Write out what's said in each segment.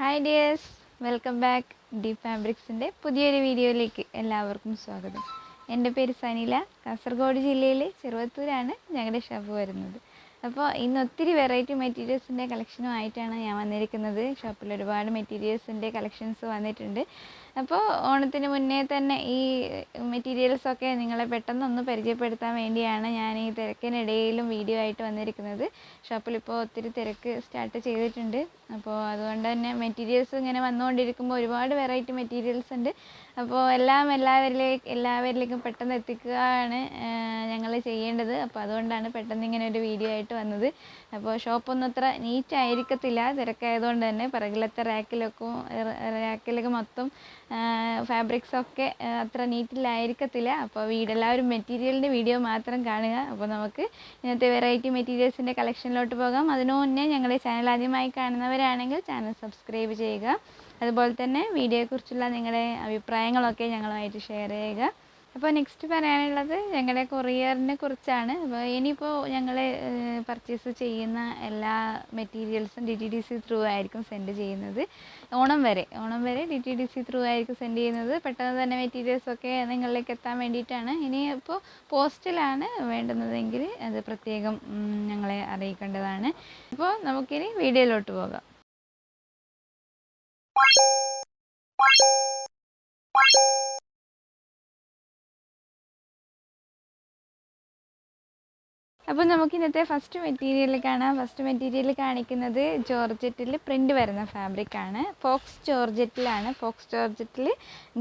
Hi dears welcome back D ഫാബ്രിക്സിന്റെ പുതിയൊരു വീഡിയോയിലേക്ക് എല്ലാവർക്കും സ്വാഗതം. എന്റെ പേര് സനില. കാസർഗോഡ് ജില്ലയിലെ ചെറുവത്തൂരാണ് ഞങ്ങളുടെ ഷാപ്പ് വരുന്നത്. അപ്പോൾ ഇന്ന് ഒത്തിരി വെറൈറ്റി മെറ്റീരിയൽസിന്റെ കളക്ഷനുമായിട്ടാണ് ഞാൻ വന്നിരിക്കുന്നത്. ഷോപ്പിൽ ഒരുപാട് മെറ്റീരിയൽസിന്റെ കളക്ഷൻസ് വന്നിട്ടുണ്ട്. അപ്പോൾ ഓണത്തിന് മുന്നേ തന്നെ ഈ മെറ്റീരിയൽസൊക്കെ നിങ്ങളെ പെട്ടെന്ന് ഒന്ന് പരിചയപ്പെടുത്താൻ വേണ്ടിയാണ് ഞാൻ ഈ തിരക്കിനിടയിലും വീഡിയോ ആയിട്ട് വന്നിരിക്കുന്നത്. ഷോപ്പിൽ ഇപ്പോൾ ഒത്തിരി തിരക്ക് സ്റ്റാർട്ട് ചെയ്തിട്ടുണ്ട്. അപ്പോൾ അതുകൊണ്ട് തന്നെ മെറ്റീരിയൽസ് ഇങ്ങനെ വന്നുകൊണ്ടിരിക്കുമ്പോൾ ഒരുപാട് വെറൈറ്റി മെറ്റീരിയൽസ് ഉണ്ട്. അപ്പോൾ എല്ലാം എല്ലാവരിലേക്ക് എല്ലാവരിലേക്കും പെട്ടെന്ന് എത്തിക്കുകയാണ് ഞങ്ങൾ ചെയ്യേണ്ടത്. അപ്പോൾ അതുകൊണ്ടാണ് പെട്ടെന്ന് ഇങ്ങനെ ഒരു വീഡിയോ ആയിട്ട് വന്നത്. അപ്പോൾ ഷോപ്പൊന്നും അത്ര നീറ്റ് ആയിരിക്കത്തില്ല. തിരക്കായതുകൊണ്ട് തന്നെ പിറകിലത്തെ റാക്കിലൊക്കെ റാക്കിലൊക്കെ മൊത്തം ഫാബ്രിക്സ് ഒക്കെ അത്ര നീറ്റിലായിരിക്കത്തില്ല അപ്പോൾ വീട് എല്ലാവരും മെറ്റീരിയലിന്റെ വീഡിയോ മാത്രം കാണുക. അപ്പോൾ നമുക്ക് ഇന്നത്തെ വെറൈറ്റി മെറ്റീരിയൽസിന്റെ കളക്ഷനിലോട്ട് പോകാം. അതിനു മുന്നേ ഞങ്ങളുടെ ചാനൽ ആദ്യമായി കാണുന്നവരാണെങ്കിൽ ചാനൽ സബ്സ്ക്രൈബ് ചെയ്യുക. അതുപോലെ തന്നെ വീഡിയോയെക്കുറിച്ചുള്ള നിങ്ങളുടെ അഭിപ്രായങ്ങളൊക്കെ ഞങ്ങളുമായിട്ട് ഷെയർ ചെയ്യുക. അപ്പോൾ നെക്സ്റ്റ് പറയാനുള്ളത് ഞങ്ങളുടെ കൊറിയറിനെ കുറിച്ചാണ്. അപ്പോൾ ഇനിയിപ്പോൾ ഞങ്ങൾ പർച്ചേസ് ചെയ്യുന്ന എല്ലാ മെറ്റീരിയൽസും D T D C through ആയിരിക്കും സെൻഡ് ചെയ്യുന്നത്. ഓണം വരെ ഓണം വരെ D T D C through ആയിരിക്കും സെൻഡ് ചെയ്യുന്നത്. പെട്ടെന്ന് തന്നെ മെറ്റീരിയൽസൊക്കെ നിങ്ങളിലേക്ക് എത്താൻ വേണ്ടിയിട്ടാണ്. ഇനി ഇപ്പോൾ പോസ്റ്റിലാണ് വേണ്ടുന്നതെങ്കിൽ അത് പ്രത്യേകം ഞങ്ങളെ അറിയിക്കേണ്ടതാണ്. അപ്പോൾ നമുക്കിനി വീഡിയോയിലോട്ട് പോകാം. അപ്പോൾ നമുക്ക് ഇന്നത്തെ ഫസ്റ്റ് മെറ്റീരിയൽ കാണാം. ഫസ്റ്റ് മെറ്റീരിയൽ കാണിക്കുന്നത് ജോർജറ്റിൽ പ്രിന്റ് വരുന്ന ഫാബ്രിക്കാണ് ഫോക്സ് ജോർജറ്റിലാണ്. ഫോക്സ് ജോർജറ്റിൽ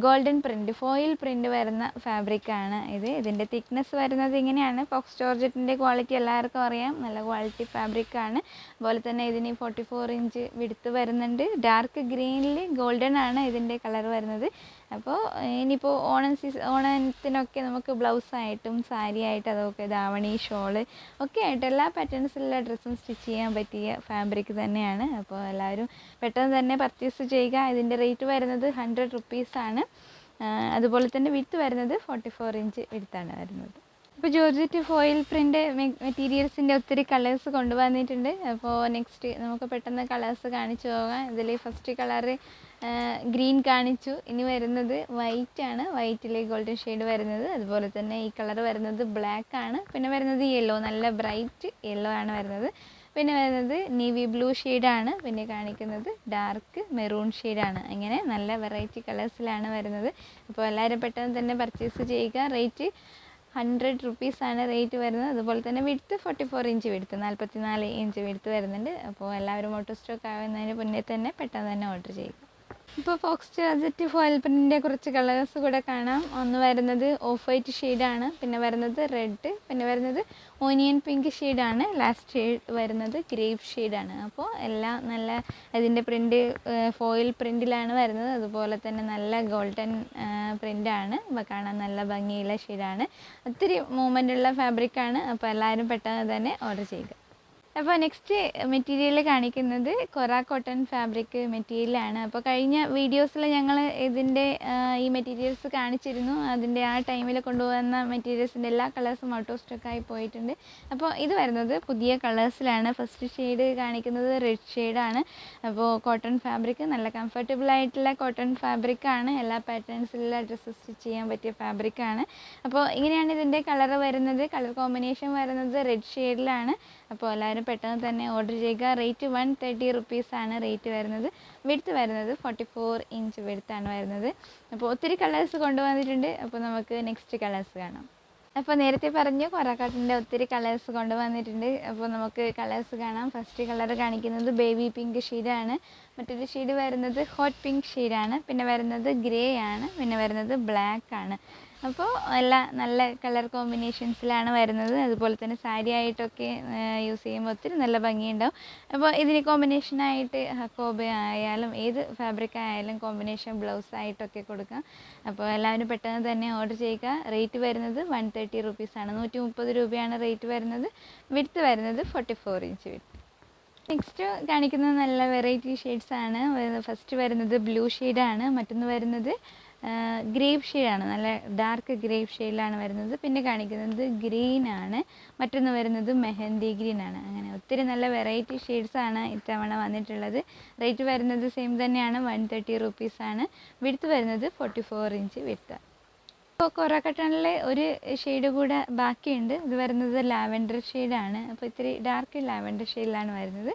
ഗോൾഡൻ പ്രിന്റ് ഫോയിൽ പ്രിന്റ് വരുന്ന ഫാബ്രിക്കാണ് ഇത്. ഇതിന്റെ തിക്നെസ് വരുന്നത് ഇങ്ങനെയാണ്. ഫോക്സ് ജോർജറ്റിന്റെ ക്വാളിറ്റി എല്ലാവർക്കും അറിയാം. നല്ല ക്വാളിറ്റി ഫാബ്രിക്കാണ് അതുപോലെ തന്നെ ഇതിന് ഫോർട്ടി ഫോർ ഇഞ്ച് വിടുത്ത് വരുന്നുണ്ട്. ഡാർക്ക് ഗ്രീനിൽ ഗോൾഡൻ ആണ് ഇതിന്റെ കളർ വരുന്നത്. അപ്പോൾ ഇനിയിപ്പോൾ ഓണം സീസൺ ഓണത്തിനൊക്കെ നമുക്ക് ബ്ലൗസായിട്ടും സാരി ആയിട്ട് അതൊക്കെ ധാവണി ഷോൾ ഒക്കെ ആയിട്ട് എല്ലാ പാറ്റേൺസിലുള്ള ഡ്രസ്സും സ്റ്റിച്ച് ചെയ്യാൻ പറ്റിയ ഫാബ്രിക് തന്നെയാണ്. അപ്പോൾ എല്ലാവരും പെട്ടെന്ന് തന്നെ പർച്ചേസ് ചെയ്യുക. ഇതിന്റെ റേറ്റ് വരുന്നത് ഹൺഡ്രഡ് റുപ്പീസാണ് അതുപോലെ തന്നെ വിത്ത് വരുന്നത് ഫോർട്ടി ഫോർ ഇഞ്ച് വിത്താണ് വരുന്നത്. ഇപ്പോൾ ജോർജറ്റ് ഫോയിൽ പ്രിന്റ് മെറ്റീരിയൽസിന്റെ ഒത്തിരി കളേഴ്സ് കൊണ്ടുവന്നിട്ടുണ്ട്. അപ്പോൾ നെക്സ്റ്റ് നമുക്ക് പെട്ടെന്ന് കളേഴ്സ് കാണിച്ചു പോകാം. ഇതിൽ ഫസ്റ്റ് കളറ് ഗ്രീൻ കാണിച്ചു. ഇനി വരുന്നത് വൈറ്റ് ആണ്. വൈറ്റിൽ ഗോൾഡൻ ഷെയ്ഡ് വരുന്നത്. അതുപോലെ തന്നെ ഈ കളർ വരുന്നത് ബ്ലാക്ക് ആണ്. പിന്നെ വരുന്നത് യെല്ലോ നല്ല ബ്രൈറ്റ് യെല്ലോ ആണ് വരുന്നത്. പിന്നെ വരുന്നത് നേവി ബ്ലൂ ഷെയ്ഡാണ് പിന്നെ കാണിക്കുന്നത് ഡാർക്ക് മെറൂൺ ഷെയ്ഡാണ് അങ്ങനെ നല്ല വെറൈറ്റി കളേഴ്സിലാണ് വരുന്നത്. അപ്പോൾ എല്ലാവരും പെട്ടെന്ന് തന്നെ പർച്ചേസ് ചെയ്യുക. റേറ്റ് ഹൺഡ്രഡ് റുപ്പീസാണ് റേറ്റ് വരുന്നത്. അതുപോലെ തന്നെ വിടുത്ത് ഫോർട്ടി ഫോർ ഇഞ്ച് വിടുത്ത് നാൽപ്പത്തി നാല് ഇഞ്ച് വിടുത്ത് വരുന്നുണ്ട്. അപ്പോൾ എല്ലാവരും ഓട്ടോ സ്റ്റോക്ക് ആവുന്നതിന് മുന്നേ തന്നെ പെട്ടെന്ന് തന്നെ ഓർഡർ ചെയ്യുക. ഇപ്പോൾ ഫോക്സ് ജോർജറ്റ് ഫോയിൽ പ്രിന്റിന്റെ കുറച്ച് കളേഴ്സ് കൂടെ കാണാം. ഒന്ന് വരുന്നത് ഓഫ് വൈറ്റ് ഷെയ്ഡാണ് പിന്നെ വരുന്നത് റെഡ് പിന്നെ വരുന്നത് ഓനിയൻ പിങ്ക് ഷെയ്ഡാണ് ലാസ്റ്റ് ഷെയ്ഡ് വരുന്നത് ഗ്രേപ്പ് ഷെയ്ഡാണ് അപ്പോൾ എല്ലാം നല്ല അതിന്റെ പ്രിന്റ് ഫോയിൽ പ്രിന്റിലാണ് വരുന്നത്. അതുപോലെ തന്നെ നല്ല ഗോൾഡൻ പ്രിന്റാണ് അപ്പോൾ കാണാൻ നല്ല ഭംഗിയുള്ള ഷെയ്ഡാണ് ഒത്തിരി മൂവ്മെന്റ് ഉള്ള ഫാബ്രിക്കാണ് അപ്പോൾ എല്ലാവരും പെട്ടെന്ന് തന്നെ ഓർഡർ ചെയ്യുക. അപ്പോൾ നെക്സ്റ്റ് മെറ്റീരിയൽ കാണിക്കുന്നത് കൊറ കോട്ടൺ ഫാബ്രിക് മെറ്റീരിയലാണ് അപ്പോൾ കഴിഞ്ഞ വീഡിയോസിൽ ഞങ്ങൾ ഇതിന്റെ ഈ മെറ്റീരിയൽസ് കാണിച്ചിരുന്നു. അതിന്റെ ആ ടൈമിൽ കൊണ്ടുവന്ന മെറ്റീരിയൽസിന്റെ എല്ലാ കളേഴ്സും ഔട്ട് ഓഫ് സ്റ്റോക്കായി പോയിട്ടുണ്ട്. അപ്പോൾ ഇത് വരുന്നത് പുതിയ കളേഴ്സിലാണ് ഫസ്റ്റ് ഷെയ്ഡ് കാണിക്കുന്നത് റെഡ് ഷെയ്ഡാണ് അപ്പോൾ കോട്ടൺ ഫാബ്രിക് നല്ല കംഫർട്ടബിൾ ആയിട്ടുള്ള കോട്ടൺ ഫാബ്രിക്കാണ് എല്ലാ പാറ്റേൺസിലുള്ള ഡ്രസ്സ് സ്റ്റിച്ച് ചെയ്യാൻ പറ്റിയ ഫാബ്രിക്കാണ് അപ്പോൾ ഇങ്ങനെയാണ് ഇതിന്റെ കളർ വരുന്നത്. കളർ കോമ്പിനേഷൻ വരുന്നത് റെഡ് ഷെയ്ഡിലാണ് അപ്പോൾ എല്ലാവരും പെട്ടെന്ന് തന്നെ ഓർഡർ ചെയ്യുക. റേറ്റ് വൺ തേർട്ടി റുപ്പീസാണ് റേറ്റ് വരുന്നത്. വിടുത്ത് വരുന്നത് ഫോർട്ടി ഫോർ ഇഞ്ച് വിടുത്താണ് വരുന്നത്. അപ്പോൾ ഒത്തിരി കളേഴ്സ് കൊണ്ടുവന്നിട്ടുണ്ട്. അപ്പോൾ നമുക്ക് നെക്സ്റ്റ് കളേഴ്സ് കാണാം. അപ്പോൾ നേരത്തെ പറഞ്ഞു കൊറക്കാട്ടിന്റെ ഒത്തിരി കളേഴ്സ് കൊണ്ടുവന്നിട്ടുണ്ട്. അപ്പോൾ നമുക്ക് കളേഴ്സ് കാണാം. ഫസ്റ്റ് കളർ കാണിക്കുന്നത് ബേബി പിങ്ക് ഷീഡാണ് മറ്റൊരു ഷീഡ് വരുന്നത് ഹോട്ട് പിങ്ക് ഷീഡാണ് പിന്നെ വരുന്നത് ഗ്രേ ആണ്. പിന്നെ വരുന്നത് ബ്ലാക്ക് ആണ്. അപ്പോൾ എല്ലാം നല്ല കളർ കോമ്പിനേഷൻസിലാണ് വരുന്നത്. അതുപോലെ തന്നെ സാരി ആയിട്ടൊക്കെ യൂസ് ചെയ്യുമ്പോൾ ഒത്തിരി നല്ല ഭംഗിയുണ്ടാവും. അപ്പോൾ ഇതിന് കോമ്പിനേഷനായിട്ട് ഹക്കോബ ആയാലും ഏത് ഫാബ്രിക് ആയാലും കോമ്പിനേഷൻ ബ്ലൗസ് ആയിട്ടൊക്കെ കൊടുക്കാം. അപ്പോൾ എല്ലാവരും പെട്ടെന്ന് തന്നെ ഓർഡർ ചെയ്യുക. റേറ്റ് വരുന്നത് വൺ തേർട്ടി റുപ്പീസാണ് നൂറ്റി മുപ്പത് രൂപയാണ് റേറ്റ് വരുന്നത്. വിടുത്ത് വരുന്നത് ഫോർട്ടി ഫോർ ഇഞ്ച് വിടുത്ത് നെക്സ്റ്റ് കാണിക്കുന്നത് നല്ല വെറൈറ്റി ഷെയ്ഡ്സ് ആണ്. ഫസ്റ്റ് വരുന്നത് ബ്ലൂ ഷെയ്ഡാണ് മറ്റൊന്ന് വരുന്നത് ഗ്രേപ്പ് ഷെയ്ഡാണ്. നല്ല ഡാർക്ക് ഗ്രേപ്പ് ഷെയ്ഡിലാണ് വരുന്നത്. പിന്നെ കാണിക്കുന്നത് ഗ്രീൻ ആണ്. മറ്റൊന്ന് വരുന്നത് മെഹന്തി ഗ്രീൻ ആണ്. അങ്ങനെ ഒത്തിരി നല്ല വെറൈറ്റി ഷെയ്ഡ്സ് ആണ് ഇത്തവണ വന്നിട്ടുള്ളത്. റേറ്റ് വരുന്നത് സെയിം തന്നെയാണ്. വൺ തേർട്ടി റുപ്പീസാണ് വിടുത്ത് വരുന്നത് ഫോർട്ടി ഫോർ ഇഞ്ച് വിടുത്ത് ഇപ്പോൾ കൊറക്കട്ടണിലെ ഒരു ഷെയ്ഡ് കൂടെ ബാക്കിയുണ്ട്. ഇത് വരുന്നത് ലാവൻഡർ ഷെയ്ഡാണ്. അപ്പോൾ ഇത്തിരി ഡാർക്ക് ലാവൻഡർ ഷെയ്ഡിലാണ് വരുന്നത്.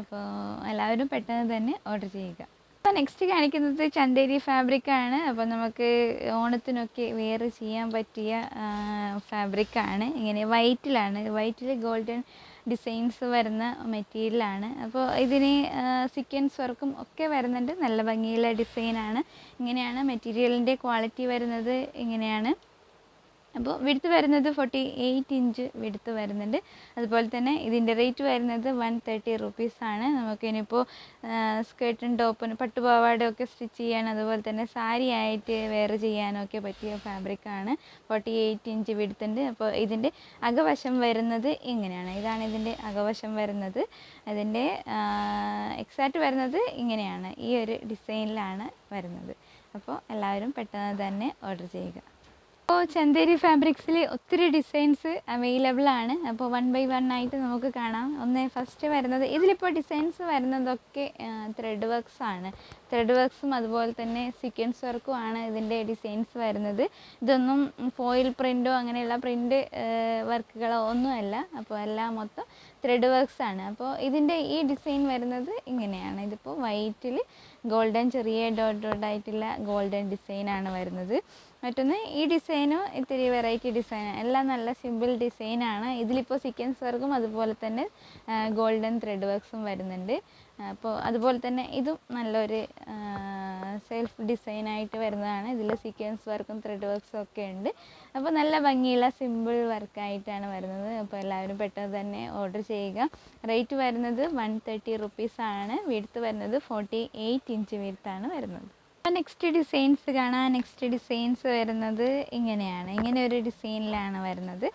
അപ്പോൾ എല്ലാവരും പെട്ടെന്ന് തന്നെ ഓർഡർ ചെയ്യുക. അപ്പോൾ നെക്സ്റ്റ് കാണിക്കുന്നത് ചന്തേരി ഫാബ്രിക്കാണ് അപ്പോൾ നമുക്ക് ഓണത്തിനൊക്കെ വെയർ ചെയ്യാൻ പറ്റിയ ഫാബ്രിക്കാണ് ഇങ്ങനെ വൈറ്റിലാണ് വൈറ്റിൽ ഗോൾഡൻ ഡിസൈൻസ് വരുന്ന മെറ്റീരിയലാണ് അപ്പോൾ ഇതിന് സിക്വൻസ് വർക്കും ഒക്കെ വരുന്നുണ്ട്. നല്ല ഭംഗിയുള്ള ഡിസൈനാണ് ഇങ്ങനെയാണ് മെറ്റീരിയലിന്റെ ക്വാളിറ്റി വരുന്നത്. ഇങ്ങനെയാണ്. അപ്പോൾ വിടുത്ത് വരുന്നത് ഫോർട്ടി എയ്റ്റ് ഇഞ്ച് വിടുത്ത് വരുന്നുണ്ട്. അതുപോലെ തന്നെ ഇതിന്റെ റേറ്റ് വരുന്നത് വൺ തേർട്ടി റുപ്പീസാണ് നമുക്കിനിപ്പോൾ സ്കേർട്ടും ടോപ്പും പട്ടുപാവാടയൊക്കെ സ്റ്റിച്ച് ചെയ്യാൻ അതുപോലെ തന്നെ സാരി ആയിട്ട് വെയർ ചെയ്യാനൊക്കെ പറ്റിയ ഫാബ്രിക്കാണ് ഫോർട്ടി എയ്റ്റ് ഇഞ്ച് വിടുത്തുണ്ട്. അപ്പോൾ ഇതിന്റെ അകവശം വരുന്നത് ഇങ്ങനെയാണ്. ഇതാണ് ഇതിന്റെ അകവശം വരുന്നത്. അതിന്റെ എക്സാക്റ്റ് വരുന്നത് ഇങ്ങനെയാണ്. ഈ ഒരു ഡിസൈനിലാണ് വരുന്നത്. അപ്പോൾ എല്ലാവരും പെട്ടെന്ന് തന്നെ ഓർഡർ ചെയ്യുക. അപ്പോൾ ചന്തേരി ഫാബ്രിക്സിൽ ഒത്തിരി ഡിസൈൻസ് അവൈലബിൾ ആണ്. അപ്പോൾ വൺ ബൈ വൺ ആയിട്ട് നമുക്ക് കാണാം. ഒന്ന് ഫസ്റ്റ് വരുന്നത് ഇതിലിപ്പോൾ ഡിസൈൻസ് വരുന്നതൊക്കെ ത്രെഡ് വർക്ക്സ് ആണ്. ത്രെഡ് വർക്ക്സും അതുപോലെ തന്നെ സീക്വൻസ് വർക്കും ആണ് ഇതിന്റെ ഡിസൈൻസ് വരുന്നത്. ഇതൊന്നും ഫോയിൽ പ്രിന്റോ അങ്ങനെയുള്ള പ്രിന്റ് വർക്കുകളോ ഒന്നുമല്ല. അപ്പോൾ എല്ലാം മൊത്തം ത്രെഡ് വർക്ക്സ് ആണ്. അപ്പോൾ ഇതിന്റെ ഈ ഡിസൈൻ വരുന്നത് ഇങ്ങനെയാണ്. ഇതിപ്പോൾ വൈറ്റിൽ ഗോൾഡൻ ചെറിയ ഡോട്ട് ഡോട്ട് ആയിട്ടുള്ള ഗോൾഡൻ ഡിസൈനാണ് വരുന്നത്. മറ്റൊന്ന് ഈ ഡിസൈനും ഇത്തിരി വെറൈറ്റി ഡിസൈൻ എല്ലാം നല്ല സിമ്പിൾ ഡിസൈനാണ്. ഇതിലിപ്പോൾ സീക്വൻസ് വർക്കും അതുപോലെ തന്നെ ഗോൾഡൻ ത്രെഡ് വർക്ക്സും വരുന്നുണ്ട്. അപ്പോൾ അതുപോലെ തന്നെ ഇതും നല്ലൊരു സെൽഫ് ഡിസൈനായിട്ട് വരുന്നതാണ്. ഇതിൽ സീക്വൻസ് വർക്കും ത്രെഡ് വർക്ക്സും ഒക്കെ ഉണ്ട്. അപ്പോൾ നല്ല ഭംഗിയുള്ള സിമ്പിൾ വർക്കായിട്ടാണ് വരുന്നത്. അപ്പോൾ എല്ലാവരും പെട്ടെന്ന് തന്നെ ഓർഡർ ചെയ്യുക. റേറ്റ് വരുന്നത് വൺ തേർട്ടി റുപ്പീസാണ് വിടുത്ത് വരുന്നത് ഫോർട്ടി എയ്റ്റ് ഇഞ്ച് വിടുത്താണ് വരുന്നത്. നെക്സ്റ്റ് ഡിസൈൻസ് കാണാം. നെക്സ്റ്റ് ഡിസൈൻസ് വരുന്നത് ഇങ്ങനെയാണ്. ഇങ്ങനെ ഒരു ഡിസൈനിലാണ് വരുന്നത്.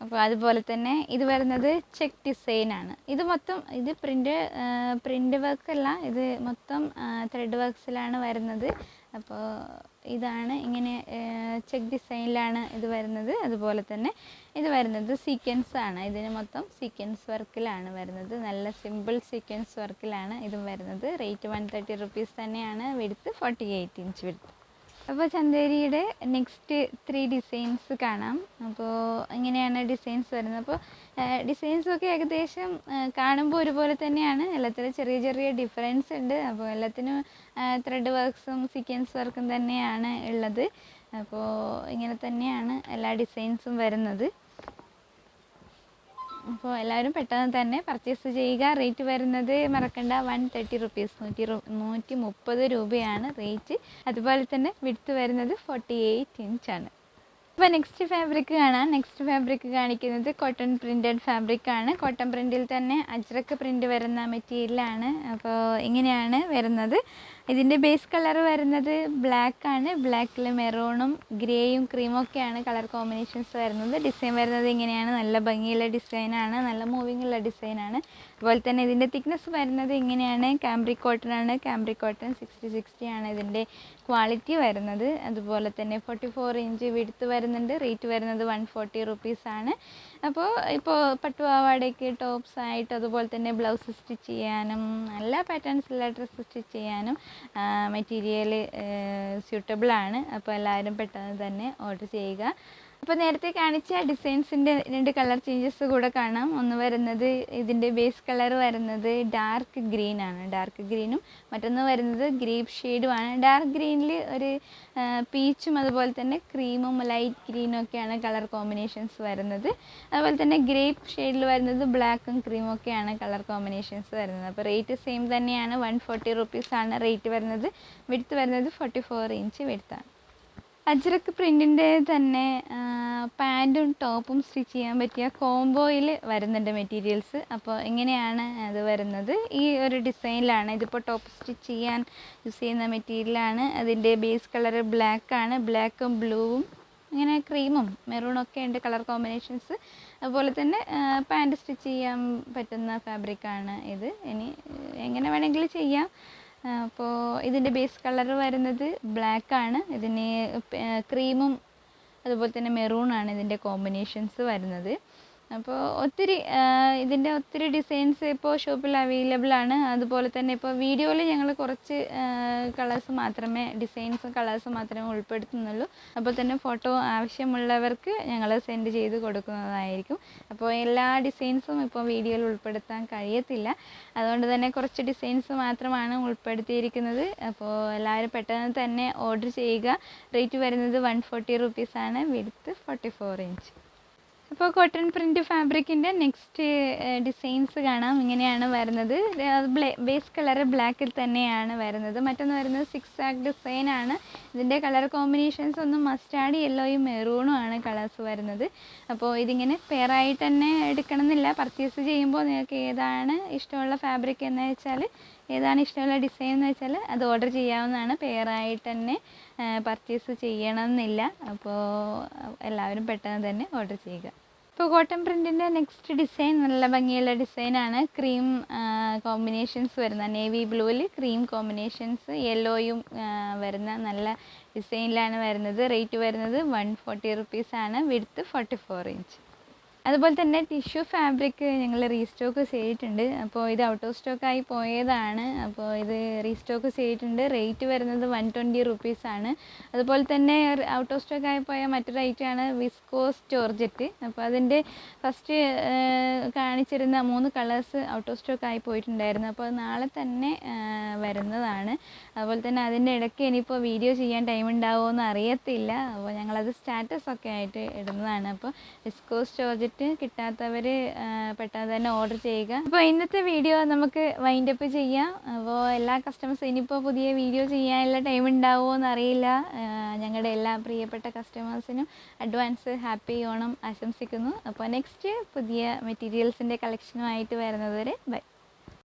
അപ്പോൾ അതുപോലെ തന്നെ ഇത് വരുന്നത് ചെക്ക് ഡിസൈനാണ് ഇത് മൊത്തം ഇത് പ്രിന്റ് പ്രിന്റ് വർക്കല്ല ഇത് മൊത്തം ത്രെഡ് വർക്ക്സിലാണ് വരുന്നത്. അപ്പോൾ ഇതാണ്. ഇങ്ങനെ ചെക്ക് ഡിസൈനിലാണ് ഇത് വരുന്നത്. അതുപോലെ തന്നെ ഇത് വരുന്നത് സീക്വൻസ് ആണ്. ഇതിന് മൊത്തം സീക്വൻസ് വർക്കിലാണ് വരുന്നത്. നല്ല സിമ്പിൾ സീക്വൻസ് വർക്കിലാണ് ഇതും വരുന്നത്. റേറ്റ് വൺ തേർട്ടി റുപ്പീസ് തന്നെയാണ്. വിടുത്ത് ഫോർട്ടി എയ്റ്റ് ഇഞ്ച് വിടുത്ത് അപ്പോൾ ചന്ദേരിയുടെ നെക്സ്റ്റ് ത്രീ ഡിസൈൻസ് കാണാം. അപ്പോൾ ഇങ്ങനെയാണ് ഡിസൈൻസ് വരുന്നത്. അപ്പോൾ ഡിസൈൻസൊക്കെ ഏകദേശം കാണുമ്പോൾ ഒരുപോലെ തന്നെയാണ്. എല്ലാത്തിലും ചെറിയ ചെറിയ ഡിഫറൻസ് ഉണ്ട്. അപ്പോൾ എല്ലാത്തിനും ത്രെഡ് വർക്ക്സും സീക്വൻസ് വർക്കും തന്നെയാണ് ഉള്ളത്. അപ്പോൾ ഇങ്ങനെ തന്നെയാണ് എല്ലാ ഡിസൈൻസും വരുന്നത്. അപ്പോൾ എല്ലാവരും പെട്ടെന്ന് തന്നെ പർച്ചേസ് ചെയ്യുക. റേറ്റ് വരുന്നത് മറക്കണ്ട. വൺ തേർട്ടി റുപ്പീസ് നൂറ്റി നൂറ്റി മുപ്പത് രൂപയാണ് റേറ്റ് അതുപോലെ തന്നെ വിടുത്ത് വരുന്നത് ഫോർട്ടി എയ്റ്റ് ഇഞ്ചാണ് അപ്പോൾ നെക്സ്റ്റ് ഫാബ്രിക് കാണാം. നെക്സ്റ്റ് ഫാബ്രിക് കാണിക്കുന്നത് കോട്ടൺ പ്രിന്റഡ് ഫാബ്രിക് ആണ്. കോട്ടൺ പ്രിന്റിൽ തന്നെ അജ്രക്ക് പ്രിന്റ് വരുന്ന മെറ്റീരിയലാണ് അപ്പോൾ ഇങ്ങനെയാണ് വരുന്നത്. ഇതിന്റെ ബേസ് കളർ വരുന്നത് ബ്ലാക്ക് ആണ്. ബ്ലാക്കിൽ മെറൂണും ഗ്രേയും ക്രീമും ഒക്കെയാണ് കളർ കോമ്പിനേഷൻസ് വരുന്നത്. ഡിസൈൻ വരുന്നത് ഇങ്ങനെയാണ്. നല്ല ഭംഗിയുള്ള ഡിസൈനാണ് നല്ല മൂവിങ് ഉള്ള ഡിസൈനാണ് അതുപോലെ തന്നെ ഇതിന്റെ തിക്നെസ് വരുന്നത് ഇങ്ങനെയാണ്. കാംബ്രിക് കോട്ടൺ ആണ്. കാംബ്രിക് കോട്ടൺ സിക്സ്റ്റി സിക്സ്റ്റി ആണ് ഇതിന്റെ ക്വാളിറ്റി വരുന്നത്. അതുപോലെ തന്നെ ഫോർട്ടി ഫോർ ഇഞ്ച് വിടുത്ത് വരുന്നുണ്ട്. റേറ്റ് വരുന്നത് വൺ ഫോർട്ടി റുപ്പീസാണ് അപ്പോൾ ഇപ്പോൾ പട്ടുപാവാടയ്ക്ക് ടോപ്സ് ആയിട്ട് അതുപോലെ തന്നെ ബ്ലൗസ് സ്റ്റിച്ച് ചെയ്യാനും എല്ലാ പാറ്റേൺസിലുള്ള ഡ്രസ്സ് സ്റ്റിച്ച് ചെയ്യാനും മെറ്റീരിയൽ സ്യൂട്ടബിൾ ആണ്. അപ്പോൾ എല്ലാവരും പെട്ടെന്ന് തന്നെ ഓർഡർ ചെയ്യുക. അപ്പോൾ നേരത്തെ കാണിച്ച ഡിസൈൻസിന്റെ രണ്ട് കളർ ചേഞ്ചസ് കൂടെ കാണാം. ഒന്ന് വരുന്നത് ഇതിന്റെ ബേസ് കളർ വരുന്നത് ഡാർക്ക് ഗ്രീൻ ആണ്. ഡാർക്ക് ഗ്രീനും മറ്റൊന്ന് വരുന്നത് ഗ്രേപ്പ് ഷെയ്ഡുമാണ് ഡാർക്ക് ഗ്രീനിൽ ഒരു പീച്ചും അതുപോലെ തന്നെ ക്രീമും ലൈറ്റ് ഗ്രീനും ഒക്കെയാണ് കളർ കോമ്പിനേഷൻസ് വരുന്നത്. അതുപോലെ തന്നെ ഗ്രേപ്പ് ഷെയ്ഡിൽ വരുന്നത് ബ്ലാക്കും ക്രീമും ഒക്കെയാണ് കളർ കോമ്പിനേഷൻസ് വരുന്നത്. അപ്പോൾ റേറ്റ് സെയിം തന്നെയാണ്. വൺ ഫോർട്ടി റുപ്പീസാണ് റേറ്റ് വരുന്നത്. വിടുത്ത് വരുന്നത് ഫോർട്ടി ഫോർ ഇഞ്ച് വിടുത്താണ് അജ്രക്ക് പ്രിന്റിന്റെ തന്നെ പാന്റും ടോപ്പും സ്റ്റിച്ച് ചെയ്യാൻ പറ്റിയ കോംബോയിൽ വരുന്നുണ്ട് മെറ്റീരിയൽസ്. അപ്പോൾ എങ്ങനെയാണ് അത് വരുന്നത്? ഈ ഒരു ഡിസൈനിലാണ് ഇതിപ്പോൾ ടോപ്പ് സ്റ്റിച്ച് ചെയ്യാൻ യൂസ് ചെയ്യുന്ന മെറ്റീരിയലാണ്. അതിന്റെ ബേസ് കളർ ബ്ലാക്കാണ്. ബ്ലാക്കും ബ്ലൂവും ഇങ്ങനെ ക്രീമും മെറൂണൊക്കെ ഉണ്ട് കളർ കോമ്പിനേഷൻസ്. അതുപോലെ തന്നെ പാന്റ് സ്റ്റിച്ച് ചെയ്യാൻ പറ്റുന്ന ഫാബ്രിക്കാണ് ഇത്. ഇനി എങ്ങനെ വേണമെങ്കിലും ചെയ്യാം. അപ്പോൾ ഇതിന്റെ ബേസ് കളർ വരുന്നത് ബ്ലാക്കാണ്. ഇതിന് ക്രീമും അതുപോലെ തന്നെ മെറൂൺ ആണ് ഇതിന്റെ കോമ്പിനേഷൻസ് വരുന്നത്. അപ്പോൾ ഒത്തിരി ഇതിന്റെ ഒത്തിരി ഡിസൈൻസ് ഇപ്പോൾ ഷോപ്പിൽ അവൈലബിൾ ആണ്. അതുപോലെ തന്നെ ഇപ്പോൾ വീഡിയോയിൽ ഞങ്ങൾ കുറച്ച് കളേഴ്സ് മാത്രമേ ഡിസൈൻസും കളേഴ്സും മാത്രമേ ഉൾപ്പെടുത്തുന്നുള്ളൂ. അപ്പോൾ തന്നെ ഫോട്ടോ ആവശ്യമുള്ളവർക്ക് ഞങ്ങൾ സെൻഡ് ചെയ്ത് കൊടുക്കുന്നതായിരിക്കും. അപ്പോൾ എല്ലാ ഡിസൈൻസും ഇപ്പോൾ വീഡിയോയിൽ ഉൾപ്പെടുത്താൻ കഴിയത്തില്ല. അതുകൊണ്ട് തന്നെ കുറച്ച് ഡിസൈൻസ് മാത്രമാണ് ഉൾപ്പെടുത്തിയിരിക്കുന്നത്. അപ്പോൾ എല്ലാവരും പെട്ടെന്ന് തന്നെ ഓർഡർ ചെയ്യുക. റേറ്റ് വരുന്നത് വൺ ഫോർട്ടി റുപ്പീസാണ് വിടുത്ത് ഫോർട്ടി ഫോർ ഇഞ്ച് അപ്പോൾ കോട്ടൺ പ്രിന്റ് ഫാബ്രിക്കിന്റെ നെക്സ്റ്റ് ഡിസൈൻസ് കാണാം. ഇങ്ങനെയാണ് വരുന്നത്. ബേസ് കളർ ബ്ലാക്കിൽ തന്നെയാണ് വരുന്നത്. മറ്റൊന്ന് വരുന്നത് സിക്സ് ആക്ക് ഡിസൈൻ ആണ്. ഇതിന്റെ കളർ കോമ്പിനേഷൻസ് ഒന്നും മസ്റ്റാർഡ് യെല്ലോയും മെറൂണും ആണ് കളേഴ്സ് വരുന്നത്. അപ്പോൾ ഇതിങ്ങനെ പെയറായിട്ട് തന്നെ എടുക്കണമെന്നില്ല. പർച്ചേസ് ചെയ്യുമ്പോൾ നിങ്ങൾക്ക് ഏതാണ് ഇഷ്ടമുള്ള ഫാബ്രിക് എന്ന് വെച്ചാൽ ഏതാണ് ഇഷ്ടമുള്ള ഡിസൈൻ എന്ന് വെച്ചാൽ അത് ഓർഡർ ചെയ്യാവുന്നതാണ്. പെയറായിട്ട് തന്നെ പർച്ചേസ് ചെയ്യണമെന്നില്ല. അപ്പോൾ എല്ലാവരും പെട്ടെന്ന് തന്നെ ഓർഡർ ചെയ്യുക. ഇപ്പോൾ കോട്ടൺ പ്രിന്റിന്റെ നെക്സ്റ്റ് ഡിസൈൻ നല്ല ഭംഗിയുള്ള ഡിസൈനാണ് ക്രീം കോമ്പിനേഷൻസ് വരുന്ന നേവി ബ്ലൂവിൽ ക്രീം കോമ്പിനേഷൻസ് യെല്ലോയും വരുന്ന നല്ല ഡിസൈനിലാണ് വരുന്നത്. റേറ്റ് വരുന്നത് വൺ ഫോർട്ടി റുപ്പീസാണ് വിടുത്ത് ഫോർട്ടി ഫോർ ഇഞ്ച് അതുപോലെ തന്നെ ടിഷ്യൂ ഫാബ്രിക് ഞങ്ങൾ റീസ്റ്റോക്ക് ചെയ്തിട്ടുണ്ട്. അപ്പോൾ ഇത് ഔട്ട് ഓഫ് സ്റ്റോക്കായി പോയതാണ്. അപ്പോൾ ഇത് റീസ്റ്റോക്ക് ചെയ്തിട്ടുണ്ട്. റേറ്റ് വരുന്നത് വൺ ട്വന്റി റുപ്പീസാണ് അതുപോലെ തന്നെ ഔട്ട് ഓഫ് സ്റ്റോക്കായി പോയ മറ്റൊരു ഐറ്റമാണ് വിസ്കോസ് ജോർജറ്റ് അപ്പോൾ അതിന്റെ ഫസ്റ്റ് കാണിച്ചിരുന്ന മൂന്ന് കളേഴ്സ് ഔട്ട് ഓഫ് സ്റ്റോക്ക് ആയി പോയിട്ടുണ്ടായിരുന്നു. അപ്പോൾ നാളെ തന്നെ വരുന്നതാണ്. അതുപോലെ തന്നെ അതിന്റെ ഇടയ്ക്ക് ഇനിയിപ്പോൾ വീഡിയോ ചെയ്യാൻ ടൈം ഉണ്ടാവുമോ എന്ന് അറിയത്തില്ല. അപ്പോൾ ഞങ്ങളത് സ്റ്റാറ്റസ് ഒക്കെ ആയിട്ട് ഇടുന്നതാണ്. അപ്പോൾ വിസ്കോസ് ജോർജറ്റ് കിട്ടാത്തവർ പെട്ടെന്ന് തന്നെ ഓർഡർ ചെയ്യുക. അപ്പോൾ ഇന്നത്തെ വീഡിയോ നമുക്ക് വൈൻഡ് അപ്പ് ചെയ്യാം. അപ്പോൾ എല്ലാ കസ്റ്റമേഴ്സ് ഇനിയിപ്പോൾ പുതിയ വീഡിയോ ചെയ്യാനുള്ള ടൈം ഉണ്ടാവുമോ എന്ന് അറിയില്ല ഞങ്ങളുടെ എല്ലാ പ്രിയപ്പെട്ട കസ്റ്റമേഴ്സിനും അഡ്വാൻസ് ഹാപ്പി ഓണം ആശംസിക്കുന്നു. അപ്പോൾ നെക്സ്റ്റ് പുതിയ മെറ്റീരിയൽസിന്റെ കളക്ഷനുമായിട്ട് വരുന്നത് വരെ ബൈ